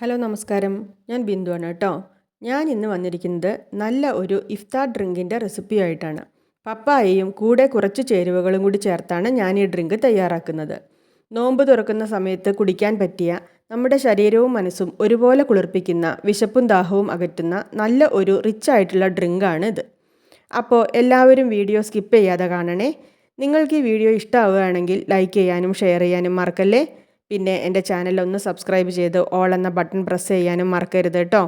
Hello നമസ്കാരം. ഞാൻ ബിന്ദുവാണ് കേട്ടോ. ഞാൻ ഇന്ന് വന്നിരിക്കുന്നത് നല്ല ഒരു ഇഫ്താർ ഡ്രിങ്കിന്റെ റെസിപ്പിയായിട്ടാണ് പപ്പായയും കൂടെ കുറച്ച് ചേരുവകളും കൂടി ചേർത്താണ് ഞാൻ ഈ ഡ്രിങ്ക് തയ്യാറാക്കുന്നത്. നോമ്പ് തുറക്കുന്ന സമയത്ത് കുടിക്കാൻ പറ്റിയ നമ്മുടെ ശരീരവും മനസ്സും ഒരുപോലെ കുളിർപ്പിക്കുന്ന വിശപ്പും ദാഹവും അകറ്റുന്ന നല്ല ഒരു റിച്ച് ആയിട്ടുള്ള ഡ്രിങ്കാണ് ഇത്. അപ്പോൾ എല്ലാവരും വീഡിയോ സ്കിപ്പ് ചെയ്യാതെ കാണണേ. നിങ്ങൾക്ക് ഈ വീഡിയോ ഇഷ്ടമാവുകയാണെങ്കിൽ ലൈക്ക് ചെയ്യാനും ഷെയർ ചെയ്യാനും മറക്കല്ലേ? പിന്നെ എന്റെ ചാനൽ ഒന്ന് സബ്സ്ക്രൈബ് ചെയ്ത് ഓൾ എന്ന ബട്ടൺ പ്രസ് ചെയ്യാനും മറക്കരുത് കേട്ടോ.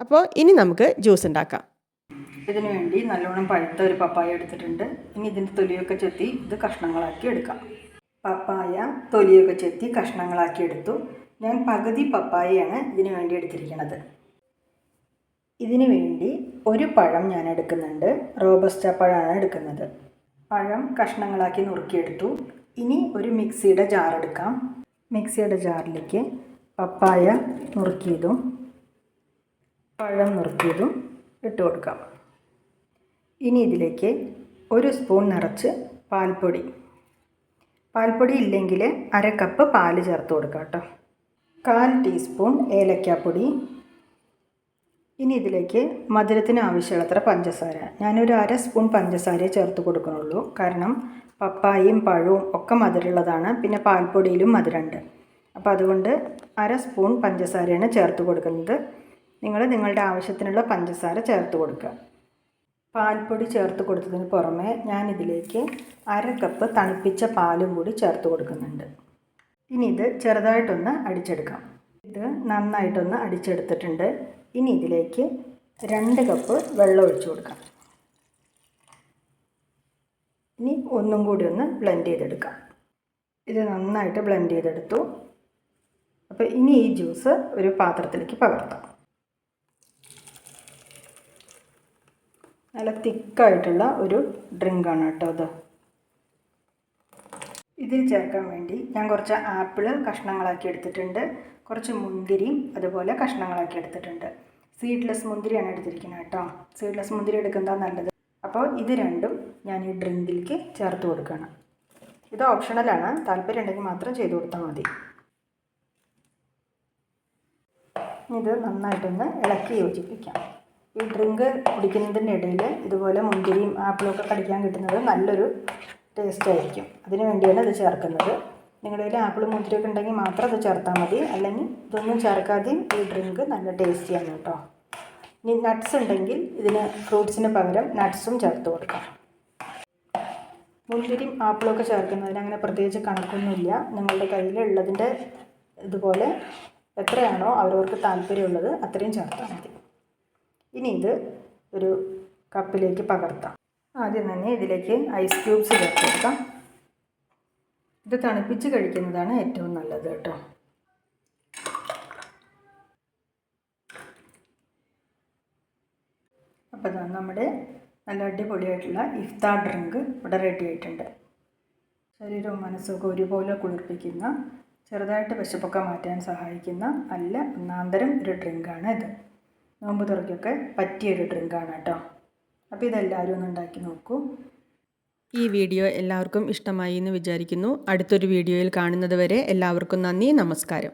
അപ്പോൾ ഇനി നമുക്ക് ജ്യൂസ് ഉണ്ടാക്കാം. ഇതിനു വേണ്ടി നല്ലോണം പഴുത്ത ഒരു പപ്പായ എടുത്തിട്ടുണ്ട്. ഇനി ഇതിന്റെ തൊലിയൊക്കെ ചെത്തി ഇത് കഷ്ണങ്ങളാക്കി എടുക്കാം. പപ്പായ തൊലിയൊക്കെ ചെത്തി കഷ്ണങ്ങളാക്കി എടുത്തു. ഞാൻ പകുതി പപ്പായയാണ് ഇതിനു വേണ്ടി എടുത്തിരിക്കുന്നത്. ഇതിനു വേണ്ടി ഒരു പഴം ഞാൻ എടുക്കുന്നുണ്ട്. റോബസ്റ്റ പഴമാണ് എടുക്കുന്നത്. പഴം കഷ്ണങ്ങളാക്കി നുറുക്കിയെടുത്തു. ഇനി ഒരു മിക്സിയുടെ ജാർ എടുക്കാം. മിക്സിയുടെ ജാറിലേക്ക് പപ്പായ നുറുക്കിയതും പഴം നുറുക്കിയതും ഇട്ട് കൊടുക്കാം. ഇനി ഇതിലേക്ക് ഒരു സ്പൂൺ നിറച്ച് പാൽപ്പൊടി. പാൽപ്പൊടി ഇല്ലെങ്കിൽ അര കപ്പ് പാൽ ചേർത്ത് കൊടുക്കാം കേട്ടോ. കാൽ ടീസ്പൂൺ ഏലക്കാപ്പൊടി. ഇനി ഇതിലേക്ക് മധുരത്തിന് ആവശ്യമുള്ളത്ര പഞ്ചസാര. ഞാനൊരു അര സ്പൂൺ പഞ്ചസാരയെ ചേർത്ത് കൊടുക്കണുള്ളൂ കാരണം പപ്പായയും പഴവും ഒക്കെ മധുരമുള്ളതാണ്. പിന്നെ പാൽപ്പൊടിയിലും മധുരമുണ്ട്. അപ്പോൾ അതുകൊണ്ട് അര സ്പൂൺ പഞ്ചസാരയാണ് ചേർത്ത് കൊടുക്കുന്നത്. നിങ്ങൾ നിങ്ങളുടെ ആവശ്യത്തിനുള്ള പഞ്ചസാര ചേർത്ത് കൊടുക്കുക. പാൽപ്പൊടി ചേർത്ത് കൊടുത്തതിന് പുറമെ ഞാൻ ഇതിലേക്ക് അര കപ്പ് തണുപ്പിച്ച പാലും കൂടി ചേർത്ത് കൊടുക്കുന്നുണ്ട്. ഇനി ഇത് ചെറുതായിട്ടൊന്ന് അടിച്ചെടുക്കാം. ഇത് നന്നായിട്ടൊന്ന് അടിച്ചെടുത്തിട്ടുണ്ട്. ഇനി ഇതിലേക്ക് രണ്ട് കപ്പ് വെള്ളം ഒഴിച്ചു കൊടുക്കാം. ഇനി ഒന്നും കൂടി ഒന്ന് ബ്ലെൻഡ് ചെയ്തെടുക്കാം. ഇത് നന്നായിട്ട് ബ്ലെൻഡ് ചെയ്തെടുത്തു. അപ്പോൾ ഇനി ഈ ജ്യൂസ് ഒരു പാത്രത്തിലേക്ക് പകർത്താം. നല്ല തിക്കായിട്ടുള്ള ഒരു ഡ്രിങ്കാണ് കേട്ടോ അത് ഇതിൽ ചേർക്കാൻ വേണ്ടി ഞാൻ കുറച്ച് ആപ്പിൾ കഷ്ണങ്ങളാക്കി എടുത്തിട്ടുണ്ട്. കുറച്ച് മുന്തിരിയും അതുപോലെ കഷ്ണങ്ങളാക്കി എടുത്തിട്ടുണ്ട്. സീഡ്ലെസ് മുന്തിരിയാണ് എടുത്തിരിക്കുന്നത് കേട്ടോ. സീഡ്ലെസ് മുന്തിരി എടുക്കുന്നതാണ് നല്ലത്. അപ്പോൾ ഇത് രണ്ടും ഞാൻ ഈ ഡ്രിങ്കിലേക്ക് ചേർത്ത് കൊടുക്കണം. ഇത് ഓപ്ഷണലാണ് താല്പര്യം ഉണ്ടെങ്കിൽ മാത്രം ചെയ്ത് കൊടുത്താൽ മതി. ഇത് നന്നായിട്ടൊന്ന് ഇളക്കി യോജിപ്പിക്കാം. ഈ ഡ്രിങ്ക് കുടിക്കുന്നതിന്റെ ഇടയിൽ ഇതുപോലെ മുന്തിരിയും ആപ്പിളും ഒക്കെ കടിക്കാൻ കിട്ടുന്നത് നല്ലൊരു ടേസ്റ്റ് ആയിരിക്കും. അതിന് വേണ്ടിയാണ് ഇത് ചേർക്കുന്നത്. നിങ്ങളുടെ കയ്യിൽ ആപ്പിളും മുന്തിരിയൊക്കെ ഉണ്ടെങ്കിൽ മാത്രം അത് ചേർത്താൽ മതി. അല്ലെങ്കിൽ ഇതൊന്നും ചേർക്കാതെയും ഈ ഡ്രിങ്ക് നല്ല ടേസ്റ്റിയാണ് കേട്ടോ. ഇനി നട്ട്സ് ഉണ്ടെങ്കിൽ ഇതിന് ഫ്രൂട്ട്സിന് പകരം നട്ട്സും ചേർത്ത് കൊടുക്കാം. മുന്തിരിയും ആപ്പിളൊക്കെ ചേർക്കുന്നതിന് അങ്ങനെ പ്രത്യേകിച്ച് കണക്കൊന്നുമില്ല. നിങ്ങളുടെ കയ്യിലുള്ളതിന്റെ ഇതുപോലെ എത്രയാണോ അവരവർക്ക് താല്പര്യമുള്ളത് അത്രയും ചേർത്താൽ മതി. ഇനി ഇത് ഒരു കപ്പിലേക്ക് പകർത്താം. ആദ്യം തന്നെ ഇതിലേക്ക് ഐസ് ക്യൂബ്സ് ചേർത്ത് കൊടുക്കാം. ഇത് തണുപ്പിച്ച് കഴിക്കുന്നതാണ് ഏറ്റവും നല്ലത് കേട്ടോ. അപ്പോൾ നമ്മുടെ നല്ല അടിപൊളിയായിട്ടുള്ള ഇഫ്താർ ഡ്രിങ്ക് ഇവിടെ റെഡി ആയിട്ടുണ്ട്. ശരീരവും മനസ്സുമൊക്കെ ഒരുപോലെ കുളിർപ്പിക്കുന്ന ചെറുതായിട്ട് വിശപ്പൊക്കെ മാറ്റാൻ സഹായിക്കുന്ന നല്ല ഒന്നാന്തരം ഒരു ഡ്രിങ്കാണ് ഇത്. നോമ്പ് തുറക്കൊക്കെ പറ്റിയൊരു ഡ്രിങ്കാണ് കേട്ടോ. അപ്പോൾ ഇതെല്ലാവരും ഒന്ന് ഉണ്ടാക്കി നോക്കൂ. ഈ വീഡിയോ എല്ലാവർക്കും ഇഷ്ടമായി എന്ന് വിചാരിക്കുന്നു. അടുത്തൊരു വീഡിയോയിൽ കാണുന്നത് വരെ എല്ലാവർക്കും നന്ദി നമസ്കാരം.